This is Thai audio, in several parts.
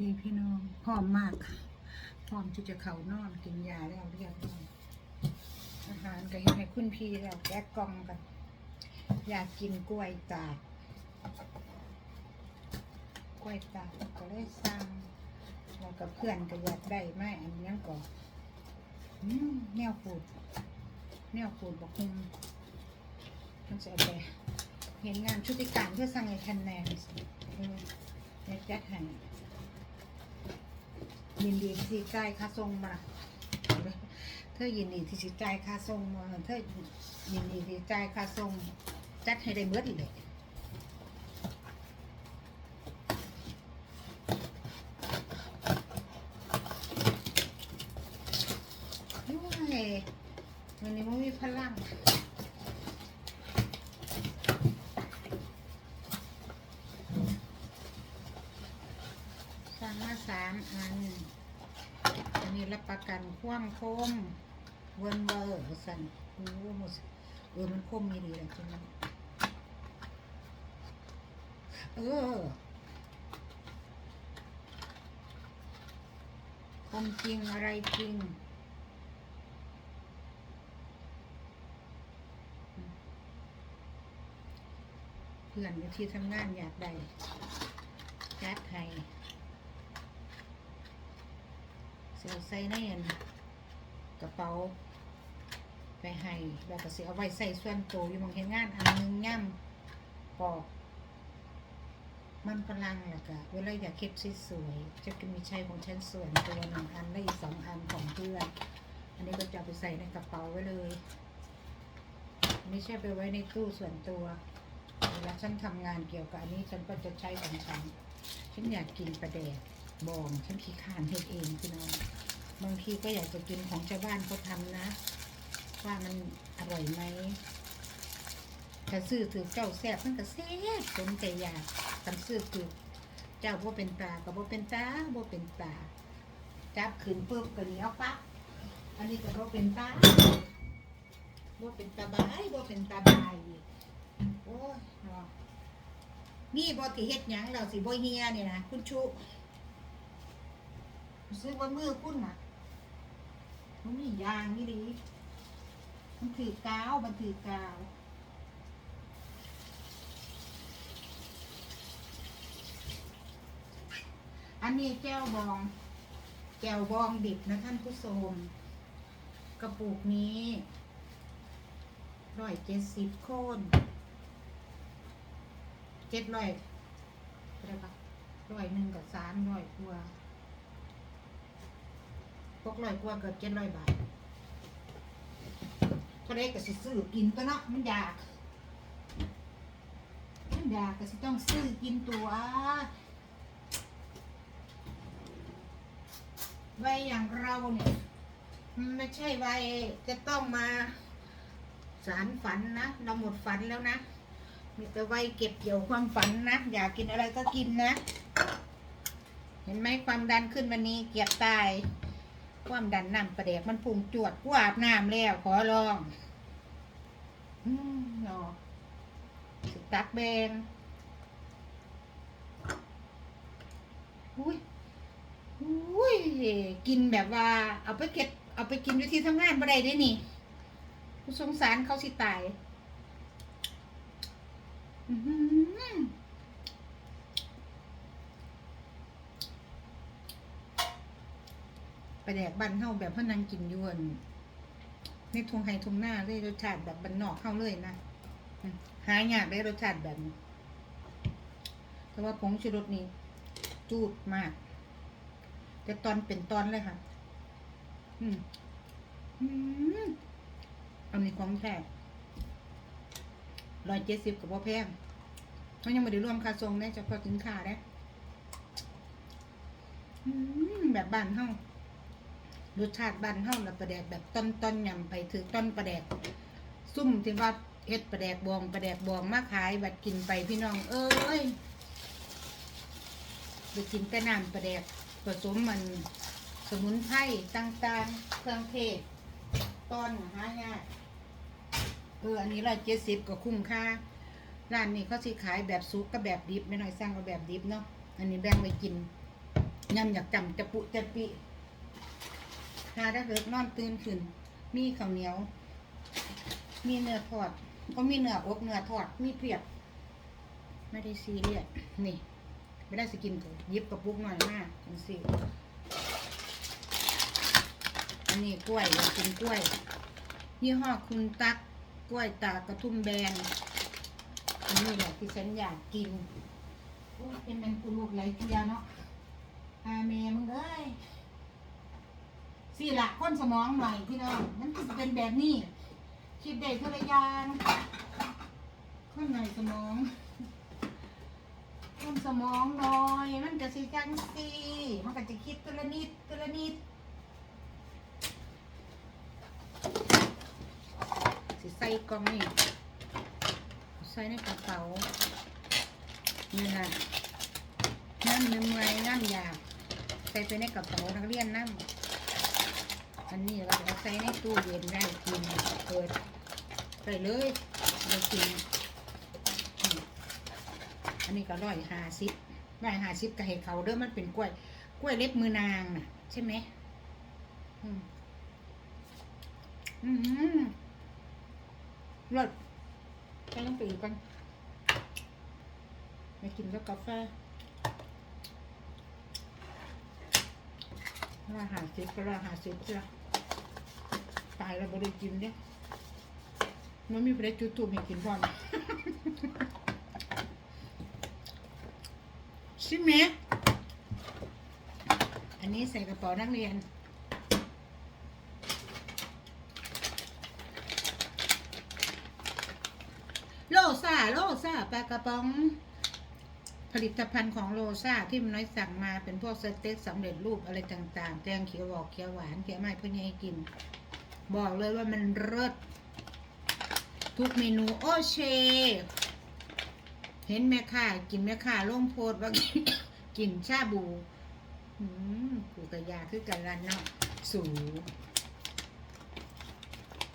ดีพี่น้องพร้อมมากค่ะพร้อมที่จะเข้านอนกินยาแล้วเรียบร้อยอาหารก็ยังให้คุณพี่แล้วแกะกล่องกัน อยากกินกล้วยตากกล้วยตากก็เลยสั่งแล้วกับเพื่อนก็อยากได้ไม่อันนี้ก็อืมแนวปูดแนวปูดบอกคุณมันจะเอาไปเห็นงานชุติการเพื่อสั่งให้คะแนนเออเน็ตยัดให้ ยินดีที่สิจ่ายค่าส่งมา เธอยินดีที่สิจ่ายค่าส่งมาเธอยินดีที่จ่ายค่าส่งจัดให้ได้เบิดเลยโอ้ยวันนี้มันมีพลังสั่งมาสามอัน นี้รับประกันความคมเวิร์นเวอร์สั่นโอ้โหเออมันคมมีดีเลยจริงมันเออคมจริงอะไรจริงเพื่อนอยู่ที่ทำงานอยากได้จัดให้ เสียใส่ในอันกระเป๋า ไปให้แล้วก็เสียเอาไว้ใส่ส่วนตัวอยู่หมองเห็นงานอันหนึงย่ำปอกมันพลังแหละก็เวลาอยากเก็บสวยๆจะมีใช้ของฉันส่วนตัวหนึ่งอันและอีกสองอันของเพื่อนอันนี้ก็จะไปใส่ในกระเป๋าไว้เลยไม่ใช่ไปไว้ในตู้ส่วนตัวเวลาฉันทำงานเกี่ยวกับอันนี้ฉันก็จะใช้ของฉันฉันอยากกินปลาแดก บองฉันขี้ขานเฮ็ดเองพี่น้องบางทีก็อยากจะกินของชาวบ้านเขาทำนะ ว่ามันอร่อยไหมถ้าซื้อถือเจ้าแซ่บมันก็แซ่บสมใจอยากกันซื้อถือเจ้าบ่เป็นตาก็บ่เป็นตาบ่เป็นตาจับขึ้นปุ๊บก็เหนียวปั๊บอันนี้ก็บ่เป็นตาบ่เป็นตาบายบ่เป็นตาบายโอ้ยนี่บอติเฮ็ดหยังเราสิบ่เฮียเนี่ยนะคุณชู ซื้อว่ามือคุณน่ะมันมียางนี่ดีมันถือกาวมันถือกาวอันนี้แก้วบอง แก้วบองดิบนะท่านผู้ชมกระปุกนี้ร้อยเจ็ดสิบโคนเจ็ดร้อยอะไรปะร้อยหนึ่งกับสามร้อยกว่า กร้อยกว่าเกือบเจ็ดร้อยบาทก็ได้ก็สิซื้อกินตัวเนาะมันอยากมันอยากก็สิต้องซื้อกินตัววัยอย่างเราเนี่ยไม่ใช่วัยจะต้องมาสารฝันนะเราหมดฝันแล้วนะมีแต่วัยเก็บเกี่ยวความฝันนะอยากกินอะไรก็กินนะ เห็นไหมความดันขึ้นวันนี้เกียดตาย ความดันน้ำประเดกมันพุ่งจวดกูอาบน้ำแล้วขอลองอืมเนาะสิตักแบงอุ้ยอุ้ยกินแบบว่า เอาไปเก็บเอาไปกินอยู่ที่ทำงานบ่ได้เด้นี่กูสงสารเขาสิตาย อือ ไปแดกบันเฮาแบบพนังกินยวนในทงไฮทงหน้าเลยรสชาติแบบบันนอกเข้าเลยนะหายากได้รสชาติแบบนี้แต่ว่าผงชูรสนี่จูดมาก แต่ตอนเป็นตอนเลยค่ะ อืมอืมอันนี้ของแท้ร้อยเจ็ดสิบกับว่าแพงเขายังไม่ได้รวมค่าทรงนะเฉพาะสินค้านะแบบบ้านเฮา รสชาติบ้านเฮาล้วประแดกแบบต้นต้นยำไปถือต้นประแดก ซุ่มที่ว่าเฮ็ดประแดกบองประแดกบองมาขายบัดกินไปพี่น้อง เอ้ยไปกินแต่น้ำประแดกผสมมันสมุนไพรต่างๆเครื่องเทศต้นหายากเอออันนี้ร้อยเจ็ดสิบก็คุ้มค่าร้านนี้เขาสิขายแบบซุกกับแบบดิบไม่น้อยสร้างกับแบบดิบเนาะอันนี้แบ่งไว้กินยำอยากจำจะปุจะปิ หาได้เลิกนอนตื่นขึ้น มีข้าวเหนียว มีเนื้อทอดก็มีเนื้ออบเนื้อทอด มีเพียบไม่ได้ซีเรียสนี่ ไม่ได้สกินก็หยิบกระปุกหน่อยมากจังสิอันนี้กล้วยกินกล้วยยี่ห้อคุณตักกล้วยตากระทุ่มแบนอันนี้แหละที่ฉันอยากกินเป็นแมงกูลูกไรเทียเนาะอาเมมึงเอ้ย สี่ละก้นสมองหน่อยพี่น้องมันก็จะเป็นแบบนี้คิดได้เท่าไรอยางข้นในสมองข้นสมองหน่อย มันก็สิจังสีมันก็จะคิดตัวละนิดตัวละนิดสิใส่กล่องนี่ใส่ในกระเป๋านี่นะน้ำเนื้อไงน้ำยาใส่ไปในกระเป๋านักเรียนน้ำ อันนี้เราจะใส่ในตู้เย็นได้กินเปิดใส่เลยเรากินอันนี้ก็ร้อยห้าสิบร้อยห้าสิบก็ให้เขาเด้อมันเป็นกล้วย กล้วยเล็บมือนางนะใช่ไหมอืมอืมรสไปต้องไปอีกกันมากินกับกาแฟราหาสิบก็ราหาสิบจ้ะายแล้วบริกินเนี่ยมันมีเพลจุดตูมให้กินพ่อนใช่ไหมอันนี้ใส่กระเป๋านักเรียน โลซาโลซาปลากระป๋อง ผลิตภัณฑ์ของโลซาที่มันน้อยสั่งมาเป็นพวกสเต็กสำเร็จรูปอะไรต่างๆ แกงเขียวหวอกเขียวหวานเขียวไม่เพื่อให้กิน บอกเลยว่ามันเลิศทุกเมนูโอเช เห็นแม่ค้ากินแม่ค้าลงโพดว่ากินชาบูอืมกูกระยาคือกันละเนาะสู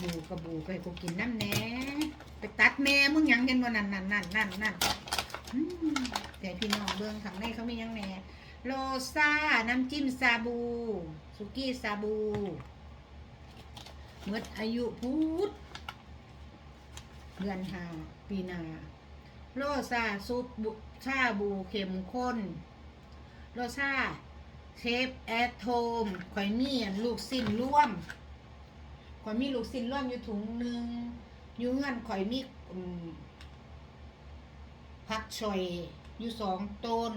บูกับบูไปกูกินน้ำแน่ไปตัดแม่มึงยังเห็นว่านั่นนั่นนั่นนั่นนั่นแต่พี่น้องเบื้องข้างในเขามีหยังแน่โลซาน้ำจิ้มซาบู สุกี้ซาบู เมื่ออายุพูดเดือนหาปีนาโลซาซุปบุชาบูเข้มข้นโลซาเชฟแอทโทมข่อยมีลูกสิ้นร่วมข่อยมีลูกสิ้นร่วมอยู่ถุงหนึ่งอยู่เงื่อนข่อยมีผักชอยอยู่สองต้น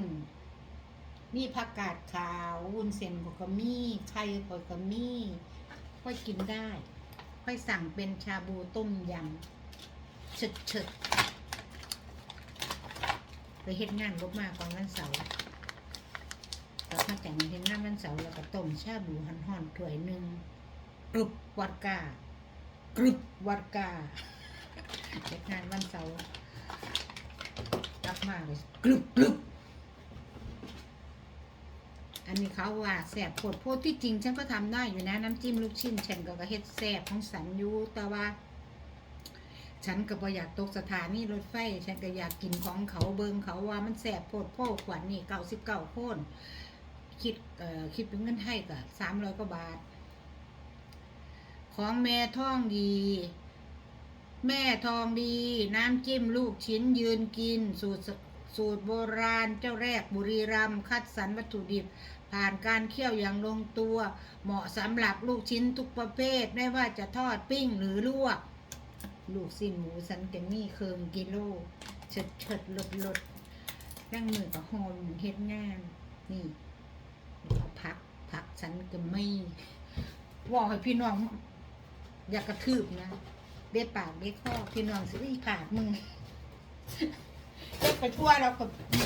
มีผักกาดขาว วุ้นเส้นข่อยก็มีไข่ข่อยก็มีค่อยกินได้ ค่อยสั่งเป็นชาบูต้มยำเฉิดเฉิดไปเฮ็ดงานลบมาตอนวันเสาร์กลับมาจากเฮ็ดงานวันเสาร์แล้วก็ต้มชาบูหันห่อนๆถ้วยหนึ่งกรุบวัดกากรึบวัดกาเช็คงานวันเสาร์รับมาเลยกรึบกรึบ อันนี้เขาว่าแสบปวดโพดที่จริง ฉันก็ทำได้อยู่นะน้ำจิ้มลูกชิ้นฉันก็กระเฮ็ดแสบของสันอยูแต่ว่า ฉันก็บ่อยากตกสถานีรถไฟ ฉันก็อยากกินของเขาเบิงเขาว่ามันแสบโพดโพกขวัญนี่เก้าสิบเก้าโคนคิดเอ่อคิดเป็นเงินไทยก็สามร้อยกว่าบาท ของแม่ท่องดี แม่ทองดี น้ำจิ้มลูกชิ้นยืนกินสูตรสูตรโบราณเจ้าแรกบุรีรัมย์คัดสรรวัตถุดิบ ผ่านการเคี่ยวอย่างลงตัว เหมาะสำหรับลูกชิ้นทุกประเภทไม่ว่าจะทอดปิ้งหรือลวก ลูกสิ้นหมูสันเกมีเคิงกิโลเฉิดเฉิดลดลดแป้งมือกับหอมเฮ็ดงานนี่เอาพักพักสันก็ไม่ว่าให้พี่น้อง อยากกระทืบนะเบ็ดปากเบ็ดข้อพี่น้องสิอีผากมึงเฮ็ดไปทั่วเราก็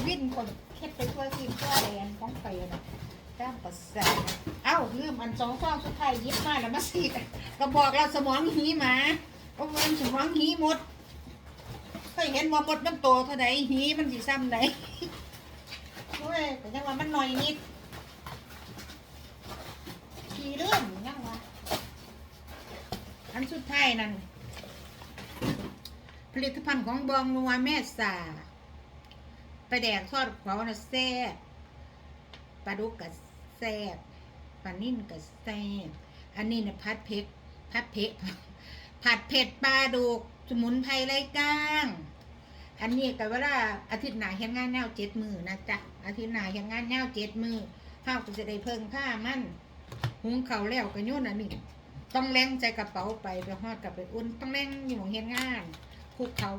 วิ่นคนเฮ็ดไปทั่วทีมทั่วแดนต้องไปนะ ต้มประสาเอ้าลืมอันสองฟองสุดท้ายยิบมาแล้วมาสีกก็บอกเราสมองหีหมาโอ้มันสมองหีหมดเคยเห็นว่ามดมันโตเท่าใดหีมันสิซ้ำใดโอ้ยแต่ยังว่ามันหน่อยนิดขี่เรื่องยังวะอันสุดท้ายนั่นผลิตภัณฑ์ของบองนัวแม่สาไปแดกทอดเขาน่ะแซ่ปลาดุกกับ แซ่บปลานิ่นกับแซ่บอันนี้เนี่ยพัดเพกพัดเพกผัดเผ็ดปลาดุกสมุนไพรไรก้าง อันนี้ก็เวลาอาทิตย์หน้าเฮ็ดงานแนวเจ็ดมือนะจ๊ะอาทิตย์หน้าเฮ็ดงานแนวเจ็ดมือข้าวก็จะได้เพิ่งค่ามันหุงข้าวแล้วก็โยนอันนี้ต้องแรงใจกระเป๋าไปไปฮอดกลับไปอุ่นต้องแรงอยู่ของเฮ็ดงานคุกเขา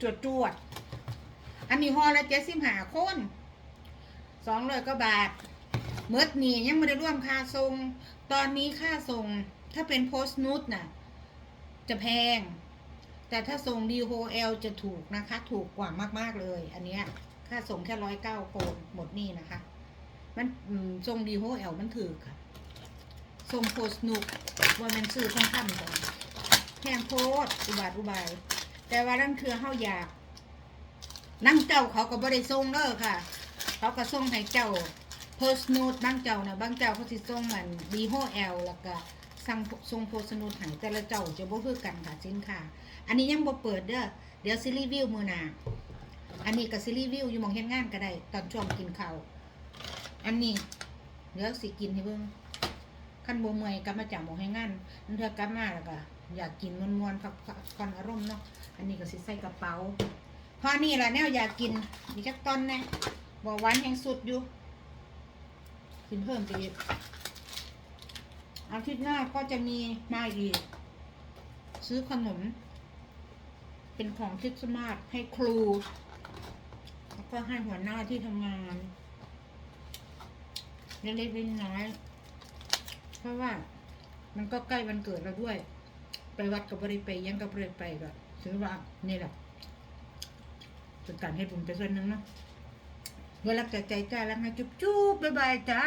จวดจวดอันนี้ห่อละเจ็ดสิบห้าคนสองร้อยก็บาท เมื่อนี่ยังไม่ได้ร่วมค่าส่งตอนนี้ค่าส่งถ้าเป็นโพสต์นูตน่ะ จะแพง แต่ถ้าส่ง DHL จะถูกนะคะ ถูกกว่ามาก ๆ เลย อันเนี้ย ค่าส่งแค่ร้อยเก้าโคนหมดนี่นะคะ มันอืมส่ง DHL มันถือค่ะส่งโพสต์นุกว่ามันซื้อค่อนข้างก่อนแพงโพดอุบาทอุบาย แต่ว่านั่นคือเฮาอยาก นั่งเจ้าเขาก็บ่ได้ส่งเด้อค่ะ เขาก็ส่งให้เจ้า โพสนูดบางเจ้านะบางเจ้าเขาสิส่งมัน DHL แล้วก็สั่งส่งโพสต์นูดให้แต่ละเจ้าจะบ่คือกันค่ะสินค้าอันนี้ยังบ่เปิดเด้อเดี๋ยวซีรีส์วิวมือหนาอันนี้ก็ซีรีส์วิวอยู่มองเฮ็ดงานก็ได้ตอนช่วงกินข้าวอันนี้เดี๋ยวสิกินให้เบิ่งขั้นบ่เมื่อยกลับมาจากหมองเฮ็ดงานนั่นเธอกลับมาแล้วก็อยากกินมวนๆพักผ่อนอารมณ์เนาะอันนี้ก็สิใส่กระเป๋าพอนี่ล่ะแนวอยากกินมีจักตอนแน่บ่หวานแห่งสุดอยู่ กินเพิ่มไปอีกอาทิตย์หน้าก็จะมีมาอีก ซื้อขนม เป็นของคริสต์มาสให้ครู แล้วก็ให้หัวหน้าที่ทำงานเล็กๆน้อยๆเพราะว่ามันก็ใกล้วันเกิดเราด้วย ไปวัดกับบริไปยังกับบริไปก็ถือว่านี่แหละเป็นการให้บุญไปส่วนหนึ่งเนาะ เวลาใจใจจ้าแล้วไงจุ๊บจุ๊บ๊ายบายจ้า